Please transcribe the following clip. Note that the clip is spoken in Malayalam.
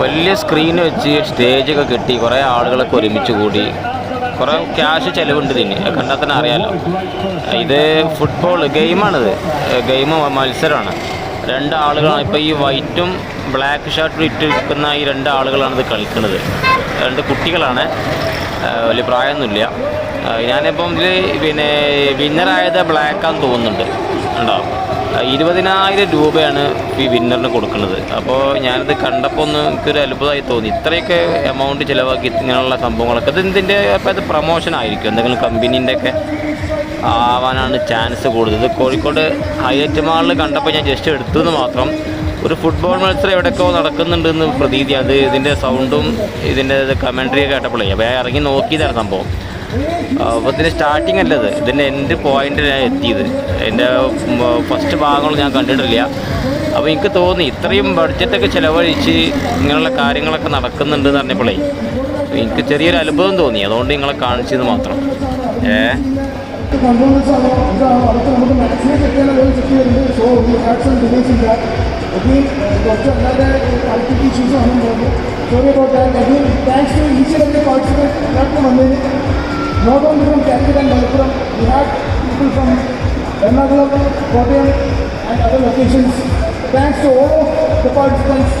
വലിയ സ്ക്രീൻ വെച്ച് സ്റ്റേജൊക്കെ കെട്ടി. കുറേ ആളുകളൊക്കെ ഒരുമിച്ച് കൂടി. കുറേ ക്യാഷ് ചിലവുണ്ട് ഇതിന്. കണ്ടാൽ തന്നെ അറിയാമല്ലോ ഇത് ഫുട്ബോൾ ഗെയിമാണിത് ഗെയിം മത്സരമാണ്. രണ്ട് ആളുകളാണ്. ഇപ്പോൾ ഈ വൈറ്റും ബ്ലാക്ക് ഷർട്ടും ഇട്ട് നിൽക്കുന്ന ഈ രണ്ട് ആളുകളാണ് ഇത് കളിക്കുന്നത് രണ്ട് കുട്ടികളാണ്. വലിയ പ്രായമൊന്നുമില്ല. ഞാനിപ്പം ഇതിൽ പിന്നെ വിന്നറായത് ബ്ലാക്കാന്ന് തോന്നുന്നുണ്ട്. ഉണ്ടോ ആ, ഇരുപതിനായിരം രൂപയാണ് ഈ വിന്നറിന് കൊടുക്കുന്നത്. അപ്പോൾ ഞാനിത് കണ്ടപ്പോൾ ഒന്ന് എനിക്കൊരു അത്ഭുതമായി തോന്നി. ഇത്രയൊക്കെ എമൗണ്ട് ചിലവാക്കി ഇങ്ങനെയുള്ള സംഭവങ്ങളൊക്കെ. ഇത് ഇതിന്റെ അപ്പോൾ അത് പ്രൊമോഷൻ ആയിരിക്കും. എന്തെങ്കിലും കമ്പനീന്റെ ഒക്കെ ആവാനാണ് ചാൻസ് കൂടുതൽ. ഇത് കോഴിക്കോട് ഹൈലൈറ്റ് മാളിൽ കണ്ടപ്പോൾ ഞാൻ ജസ്റ്റ് എന്ന് മാത്രം. ഒരു ഫുട്ബോൾ മത്സരം എവിടെയൊക്കെ നടക്കുന്നുണ്ടെന്ന് പ്രതീതി അത് ഇതിന്റെ സൗണ്ടും ഇതിന്റെ കമൻട്രിയൊക്കെ കേട്ടപ്പോഴേ. അപ്പോൾ ഇറങ്ങി നോക്കിയതാണ് സംഭവം. അപ്പോൾ ഇതിന്റെ സ്റ്റാർട്ടിങ് അല്ലത് ഇതിന്റെ എന്റെ പോയിന്റ് ഞാൻ എത്തിയത്. എന്റെ ഫസ്റ്റ് ഭാഗങ്ങൾ ഞാൻ കണ്ടിട്ടില്ല. അപ്പോൾ എനിക്ക് തോന്നി ഇത്രയും ബഡ്ജറ്റൊക്കെ ചിലവഴിച്ച് ഇങ്ങനെയുള്ള കാര്യങ്ങളൊക്കെ നടക്കുന്നുണ്ടെന്ന് പറഞ്ഞപ്പോഴേ എനിക്ക് ചെറിയൊരു അനുഭവം തോന്നി. അതുകൊണ്ട് നിങ്ങളെ കാണിച്ചത് മാത്രം. ഏ? കൺട്രോൾസ് ആണോ ഇതാണോ അതൊക്കെ നമുക്ക് മാക്സിമം ചെക്ക് ചെയ്യാൻ ഒരു ചെക്ക് ചെയ്യുന്നുണ്ട് so we had some delays in not only from Calicut and Malappuram we had people from Ernakulam Kottayam and other locations thanks to all the participants